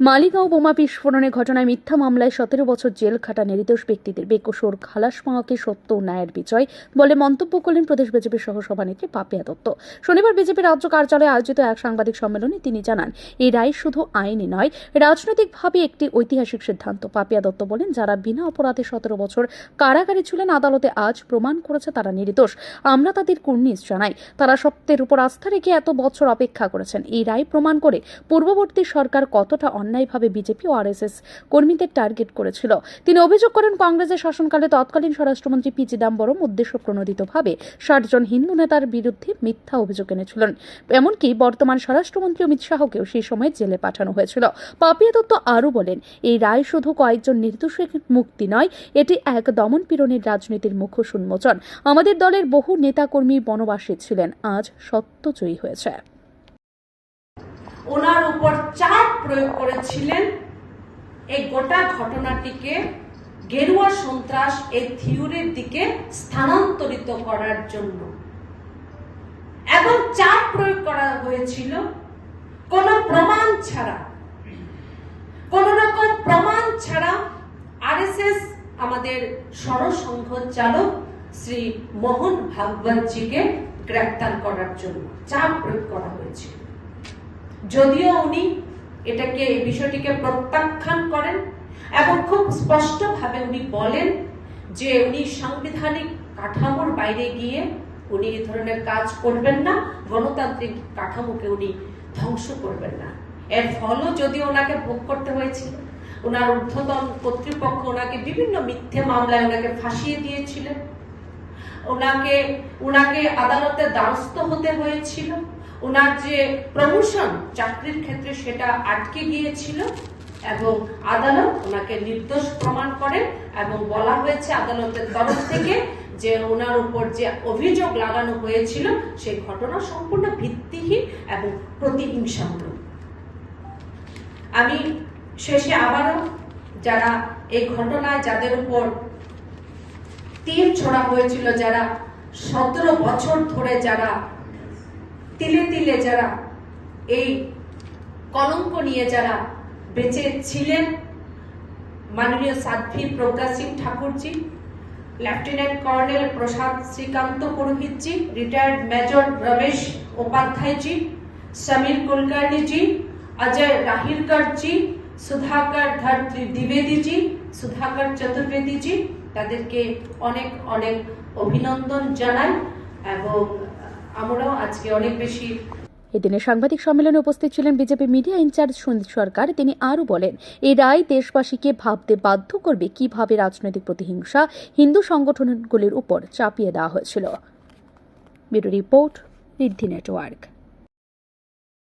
মালিগাঁও বোমা বিস্ফোরণের ঘটনায় মিথ্যা মামলায় সতেরো বছর জেল খাটা নির্দোষ ব্যক্তিদের বেকসুর খালাস পাওয়াকে সত্য ও ন্যায়ের বিজয় বলে মন্তব্য করলেন প্রদেশ বিজেপির সহসভানেত্রী পাপিয়া দত্ত। শনিবার বিজেপির রাজ্য কার্যালয়ে আয়োজিত এক সাংবাদিক সম্মেলনে তিনি জানান, এই রায় শুধু আইনি নয়, রাজনৈতিকভাবে একটি ঐতিহাসিক সিদ্ধান্ত। পাপিয়া দত্ত বলেন, যারা বিনা অপরাধে সতেরো বছর কারাগারে ছিলেন, আদালতে আজ প্রমাণ করেছে তারা নির্দোষ। আমরা তাদের কুর্নিশ জানাই। তারা সত্যের উপর আস্থা রেখে এত বছর অপেক্ষা করেছেন। এই রায় প্রমাণ করে পূর্ববর্তী সরকার কতটা অন্যায়ভাবে বিজেপি ও আরএসএস কর্মীদের টার্গেট করেছিল। তিনি অভিযোগ করেন, কংগ্রেসের শাসনকালে তৎকালীন স্বরাষ্ট্রমন্ত্রী পি চিদাম্বরম উদ্দেশ্য প্রণোদিতভাবে ষাট জন হিন্দু নেতার বিরুদ্ধে মিথ্যা অভিযোগ এনেছিলেন। এমনকি বর্তমান স্বরাষ্ট্রমন্ত্রী অমিত শাহকেও সেই সময় জেলে পাঠানো হয়েছিল। পাপিয়া দত্ত আরও বলেন, এই রায় শুধু কয়েকজন নির্দোষের মুক্তি নয়, এটি এক দমনপীড়নের রাজনীতির মুখোশ উন্মোচন। আমাদের দলের বহু নেতাকর্মী বনবাসী ছিলেন, আজ সত্য জয়ী হয়েছে। ওনার উপর চাপ প্রয়োগ করেছিলেন। এই গোটা ঘটনাটিকে গেরুয়া সন্ত্রাস এই থিওরির দিকে স্থানান্তরিত করার জন্য। এবং চাপ প্রয়োগ করা হয়েছিল। কোন প্রমাণ ছাড়া। কোন রকম প্রমাণ ছাড়া আরএসএস আমাদের সরসংঘ চালক শ্রী মোহন ভাগবতজিকে গ্রেপ্তার করার জন্য চাপ প্রয়োগ করা হয়েছিল। যদিও উনি এটাকে, এই বিষয়টিকে প্রত্যাখ্যান করেন এবং খুব স্পষ্টভাবে উনি বলেন যে উনি সাংবিধানিক কাঠামোর বাইরে গিয়ে উনি এ ধরনের কাজ করবেন না, গণতান্ত্রিক কাঠামোকে উনি ধ্বংস করবেন না। এর ফলও যদি ওনাকে ভোগ করতে হয়েছিল, ওনার ঊর্ধ্বতন কর্তৃপক্ষ ওনাকে বিভিন্ন মিথ্যে মামলায় ওনাকে ফাঁসিয়ে দিয়েছিলেন ওনাকে ওনাকে আদালতে দ্বারস্থ হতে হয়েছিল। ওনার যে প্রমোশন চাকরির ক্ষেত্রে সেটা আটকে গিয়েছিল এবং আদালত ওনাকে নির্দোষ প্রমাণ করেন এবং বলা হয়েছে আদালতের তরফ থেকে যে ওনার উপর যে অভিযোগ লাগানো হয়েছিল সেই ঘটনা সম্পূর্ণ ভিত্তিহীন এবং প্রতিহিংসামূলক। আমি শেষে আবারও যারা এই ঘটনায় যাদের উপর তীর ছোড়া হয়েছিল যারা সতেরো বছর ধরে যারা তিলে তিলে যারা এই কলঙ্ক নিয়ে যারা বেঁচে ছিলেন মাননীয় Sadhvi Pragya Singh Thakurji, lieutenant colonel Prasad Shrikant Purohitji retired major Ramesh Upadhyayji, Sameer Kulkarniji Ajay Rahirkarji Sudhakar Dhar Dwivediji Sudhakar চতুর্বেদীজি তাদেরকে অনেক অনেক অভিনন্দন জানাই এবং আমরাও আজকে অনেক বেশি এদিনে সাংবাদিক সম্মেলনে উপস্থিত ছিলেন BJP media incharge Sandeep Sarkar. তিনি আরও বলেন এই রায় দেশবাসীকে ভাবতে বাধ্য করবে কীভাবে রাজনৈতিক প্রতিহিংসা হিন্দু সংগঠনগুলির উপর চাপিয়ে দেওয়া হয়েছিল। Report network.